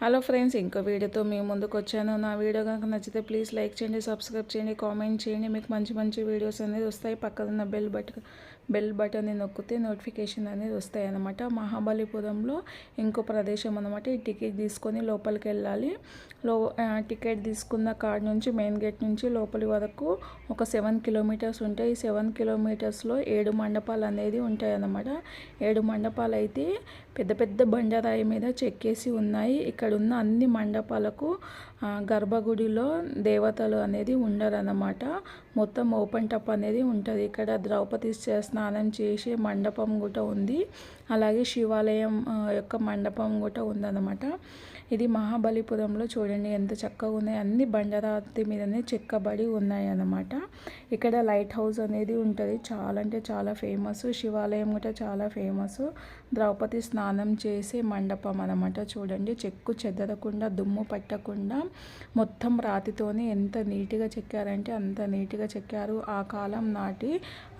Hello friends ఇంకో వీడియోతో మీ ముందుకు వచ్చాను నా వీడియో కనుక నచ్చితే ప్లీజ్ లైక్ చేయండి సబ్స్క్రైబ్ చేయండి కామెంట్ చేయండి. మీకు మంచి మంచి వీడియోస్ అనేది వస్తాయి. పక్కన బెల్ బటన్ బెల్ బటన్ని నొక్కితే నోటిఫికేషన్ అనేది వస్తాయి అనమాట మహాబలిపురంలో ఇంకో ప్రదేశం అనమాట ఈ టికెట్ తీసుకొని లోపలికి వెళ్ళాలి. లో టికెట్ తీసుకున్న కాడ నుంచి మెయిన్ గేట్ నుంచి లోపలి వరకు ఒక సెవెన్ కిలోమీటర్స్ ఉంటాయి. ఈ సెవెన్ కిలోమీటర్స్లో ఏడు మండపాలు అనేది ఉంటాయి అన్నమాట ఏడు మండపాలు అయితే పెద్ద పెద్ద బండరాయి మీద చెక్కేసి ఉన్నాయి. ఇక్కడ ఉన్న అన్ని మండపాలకు గర్భగుడిలో దేవతలు అనేది ఉండరన్నమాట. మొత్తం ఓపెన్ టప్ అనేది ఉంటుంది. ఇక్కడ ద్రౌపది స్నానం చేసే మండపం కూడా ఉంది. అలాగే శివాలయం యొక్క మండపం కూడా ఉందన్నమాట. ఇది మహాబలిపురంలో చూడండి ఎంత చక్కగా ఉన్నాయి. అన్ని బండరాతి మీదనే చెక్కబడి ఉన్నాయి అన్నమాట ఇక్కడ లైట్ హౌస్ అనేది ఉంటుంది. చాలా అంటే చాలా ఫేమస్. శివాలయం కూడా చాలా ఫేమస్. ద్రౌపది స్నానం చేసే మండపం అనమాట చూడండి చెక్కు చెదరకుండా దుమ్ము పట్టకుండా మొత్తం రాతితోనే ఎంత నీట్గా చెక్కారంటే అంత నీట్గా చెక్కారు. ఆ కాలం నాటి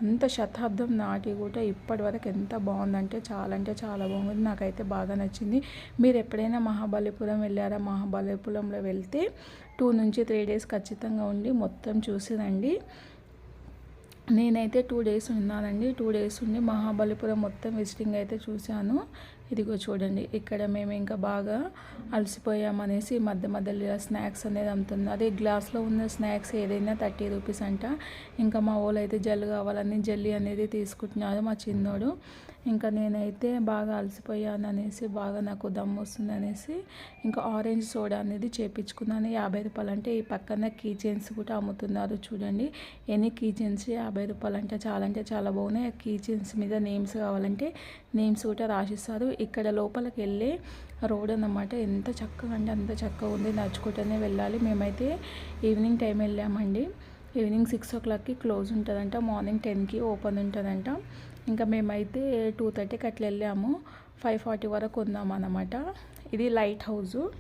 అంత శతాబ్దం నాటి కూడా ఇప్పటి వరకు ఎంత బాగుందంటే చాలా అంటే చాలా బాగుంది. నాకైతే బాగా నచ్చింది. మీరు ఎప్పుడైనా మహాబలిపురం వెళ్ళారా? మహాబలిపురంలో వెళ్తే టూ నుంచి త్రీ డేస్ ఖచ్చితంగా ఉండి మొత్తం చూసిరండి నేనైతే టూ డేస్ ఉన్నానండి. టూ డేస్ ఉండి మహాబలిపురం మొత్తం విజిటింగ్ అయితే చూశాను. ఇదిగో చూడండి ఇక్కడ మేము ఇంకా బాగా అలసిపోయామనేసి మధ్య మధ్యలో స్నాక్స్ అనేది అమ్ముతుంది అదే గ్లాస్లో ఉన్న స్నాక్స్ ఏదైనా థర్టీ రూపీస్ అంట. ఇంకా మా వాళ్ళు అయితే జల్లు కావాలని జల్లీ అనేది తీసుకుంటున్నారు మా చిన్నోడు. ఇంకా నేనైతే బాగా అలసిపోయాను అనేసి బాగా నాకు దమ్ము వస్తుంది అనేసి ఇంకా ఆరెంజ్ సోడా అనేది చేపించుకున్నాను. యాభై రూపాయలు అంటే ఈ పక్కన కీ చైన్స్ కూడా అమ్ముతున్నారు చూడండి. ఎన్ని కీ చైన్స్? యాభై రూపాయలు అంటే. చాలా అంటే చాలా బాగున్నాయి. కీ చైన్స్ మీద నేమ్స్ కావాలంటే నేమ్స్ కూడా రాసిస్తారు. ఇక్కడ లోపలికి వెళ్ళే రోడ్ అన్నమాట. ఎంత చక్కగా అంటే అంత చక్కగా ఉంది. నడుచుకుంటూనే వెళ్ళాలి. మేమైతే ఈవినింగ్ టైం వెళ్ళామండి. ఈవినింగ్ సిక్స్ ఓ క్లాక్కి క్లోజ్ ఉంటుందంట. మార్నింగ్ టెన్కి ఓపెన్ ఉంటుందంట. ఇంకా మేమైతే టూ థర్టీకి అట్లా వెళ్ళాము. ఫైవ్ ఫార్టీ వరకు ఉందాం అన్నమాట. ఇది లైట్ హౌజు.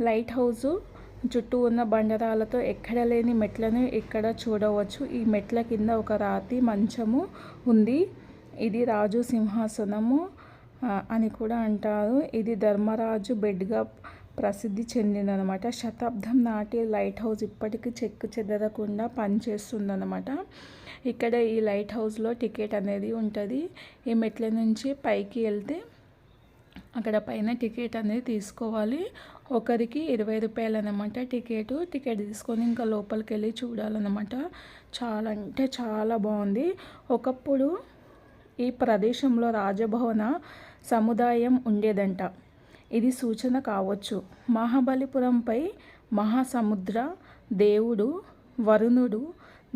లైట్ హౌజు చుట్టూ ఉన్న బండరాలతో ఎక్కడ లేని మెట్లను ఇక్కడ చూడవచ్చు. ఈ మెట్ల కింద ఒక రాతి మంచము ఉంది. ఇది రాజు సింహాసనము. అని కూడా అంటారు. ఇది ధర్మరాజు బెడ్గా ప్రసిద్ధి చెందిందనమాట శతాబ్దం నాటి లైట్ హౌస్ ఇప్పటికీ చెక్కు చెదరకుండా పనిచేస్తుందనమాట ఇక్కడ ఈ లైట్ హౌస్లో టికెట్ అనేది ఉంటుంది. ఈ మెట్ల నుంచి పైకి వెళ్తే అక్కడ పైన టికెట్ అనేది తీసుకోవాలి. ఒకరికి ఇరవై రూపాయలు అనమాట టికెట్. టికెట్ తీసుకొని ఇంకా లోపలికి వెళ్ళి చూడాలన్నమాట. చాలా అంటే చాలా బాగుంది. ఒకప్పుడు ఈ ప్రదేశంలో రాజభవన సముదాయం ఉండేదంట. ఇది సూచన కావచ్చు. మహాబలిపురంపై మహాసముద్ర దేవుడు వరుణుడు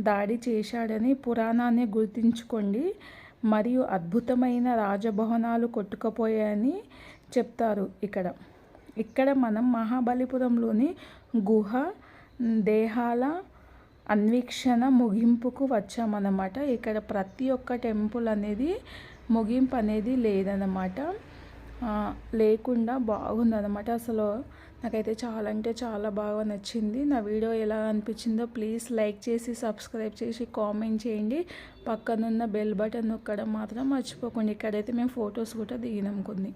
దాడి చేశాడని పురాణాన్ని గుర్తించుకోండి. మరియు అద్భుతమైన రాజభవనాలు కొట్టుకుపోయాయని చెప్తారు ఇక్కడ. ఇక్కడ మనం మహాబలిపురంలోని గుహ దేహాల అన్వీక్షణ ముగింపుకు వచ్చామన్నమాట. ఇక్కడ ప్రతి ఒక్క టెంపుల్ అనేది ముగింపు అనేది లేదన్నమాట. లేకుండా బాగుందన్నమాట. అసలు నాకైతే చాలా అంటే చాలా బాగా నచ్చింది. నా వీడియో ఎలా అనిపించిందో ప్లీజ్ లైక్ చేసి సబ్స్క్రైబ్ చేసి కామెంట్ చేయండి. పక్కనున్న బెల్ బటన్ నొక్కడం మాత్రం మర్చిపోకండి. ఇక్కడైతే మేము ఫొటోస్ కూడా దిగినాం కొన్ని.